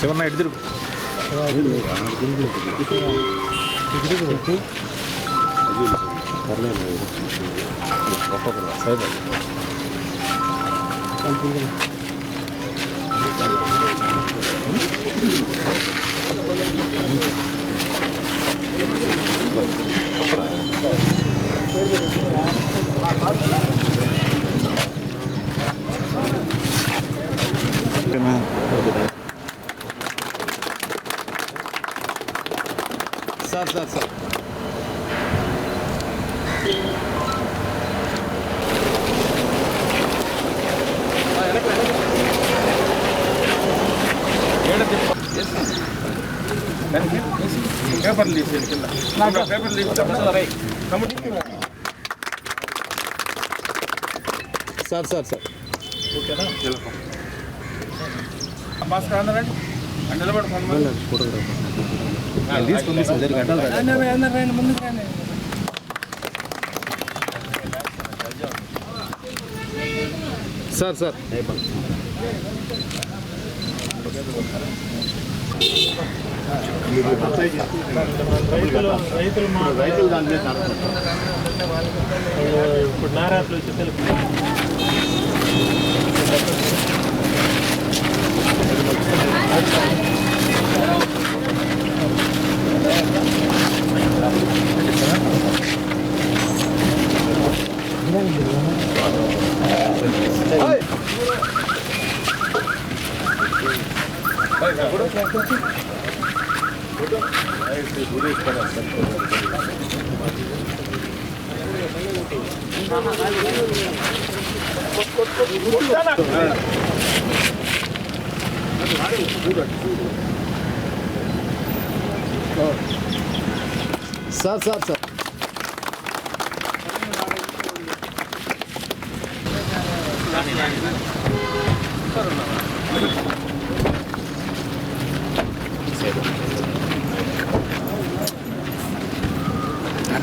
Shivanna எடுத்துருக்கும் Amen. sir sir sir paper lease కింద paper lease committee sir sir sir boss కాదరండి నిలబడి phone తీసుకుంది sir దగ్గర గంటలు సార్ సార్. ఇప్పుడు నారాత్రులు వచ్చి తెలుపు. はい。はい。はい。はい。はい。さあさあさあ。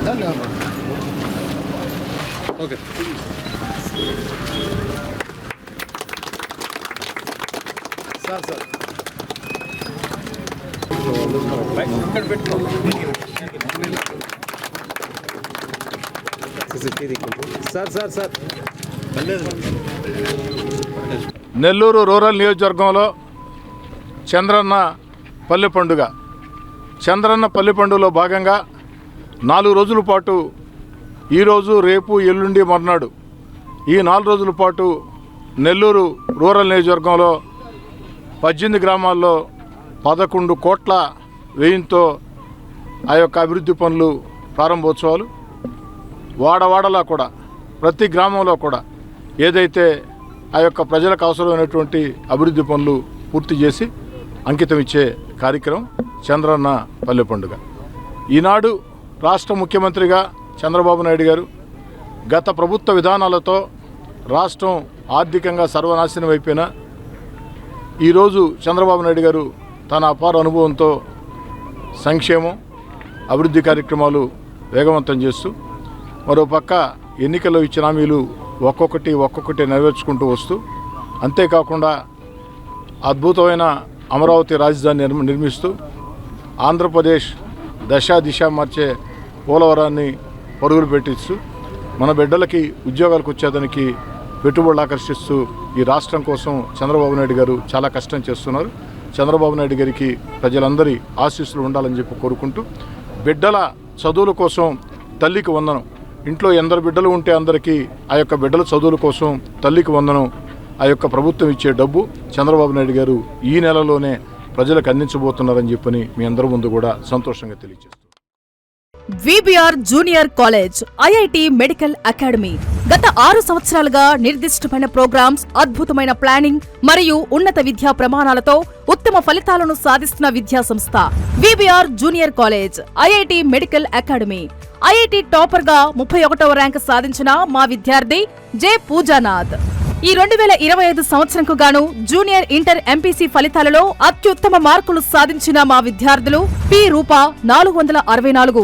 何だろう OK さあさあ。ఇక్కడ పెట్టుకో sir sir sir. Nellore rural నియోజకవర్గంలో చంద్రన్న పల్లె పండుగ. చంద్రన్న పల్లె పండుగలో భాగంగా నాలుగు రోజుల పాటు ఈరోజు రేపు ఎల్లుండి మర్నాడు ఈ నాలుగు రోజుల పాటు నెల్లూరు రూరల్ నియోజకవర్గంలో పద్దెనిమిది గ్రామాల్లో పదకొండు కోట్ల వ్యయంతో ఆ యొక్క అభివృద్ధి పనులు ప్రారంభోత్సవాలు. వాడవాడలా కూడా ప్రతి గ్రామంలో కూడా ఏదైతే ఆ యొక్క ప్రజలకు అవసరమైనటువంటి అభివృద్ధి పనులు పూర్తి చేసి అంకితం ఇచ్చే కార్యక్రమం చంద్రన్న పల్లె పండుగ. ఈనాడు రాష్ట్ర ముఖ్యమంత్రిగా చంద్రబాబు నాయుడు గారు గత ప్రభుత్వ విధానాలతో రాష్ట్రం ఆర్థికంగా సర్వనాశనం అయిపోయినా ఈరోజు చంద్రబాబు నాయుడు గారు తన అపార అనుభవంతో సంక్షేమం అభివృద్ధి కార్యక్రమాలు వేగవంతం చేస్తూ మరోపక్క ఎన్నికల్లో ఇచ్చిన హామీలు ఒక్కొక్కటి ఒక్కొక్కటి నెరవేర్చుకుంటూ వస్తూ అంతేకాకుండా అద్భుతమైన అమరావతి రాజధాని నిర్మ నిర్మిస్తూ ఆంధ్రప్రదేశ్ దశ దిశ మార్చే పోలవరాన్ని పరుగులు పెట్టిస్తూ మన బిడ్డలకి ఉద్యోగాలకు వచ్చేదానికి పెట్టుబడులు ఆకర్షిస్తూ ఈ రాష్ట్రం కోసం చంద్రబాబు నాయుడు గారు చాలా కష్టం చేస్తున్నారు. చంద్రబాబు నాయుడు గారికి ప్రజలందరి ఆశీస్సులు ఉండాలని చెప్పి కోరుకుంటూ బిడ్డల చదువుల కోసం తల్లికి వందనం. ఇంట్లో ఎందరు బిడ్డలు ఉంటే అందరికీ ఆ యొక్క బిడ్డల చదువుల కోసం తల్లికి వందనం ఆ యొక్క ప్రభుత్వం ఇచ్చే డబ్బు చంద్రబాబు నాయుడు గారు ఈ నెలలోనే ప్రజలకు అందించబోతున్నారని చెప్పని మీ అందరి ముందు కూడా సంతోషంగా తెలియజేస్తారు VBR junior college IIT medical academy. గత ఆరు సంవత్సరాలుగా నిర్దిష్టమైన ప్రోగ్రామ్స్ అద్భుతమైన ప్లానింగ్ మరియు ఉన్నత విద్యా ప్రమాణాలతో ఉత్తమ ఫలితాలను సాధిస్తున్న విద్యా సంస్థ VBR junior college IIT medical academy. IIT టాపర్గా ముప్పై ఒకటవ ర్యాంక్ సాధించిన మా విద్యార్థి జె. పూజానాథ్. ఈ రెండు వేల ఇరవై ఐదు సంవత్సరంకు గాను జూనియర్ ఇంటర్ ఎంపీసీ ఫలితాలలో అత్యుత్తమ మార్కులు సాధించిన మా విద్యార్థులు పి. రూప నాలుగు వందల అరవై నాలుగు.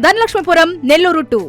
Dhanalakshmipuram Nellore two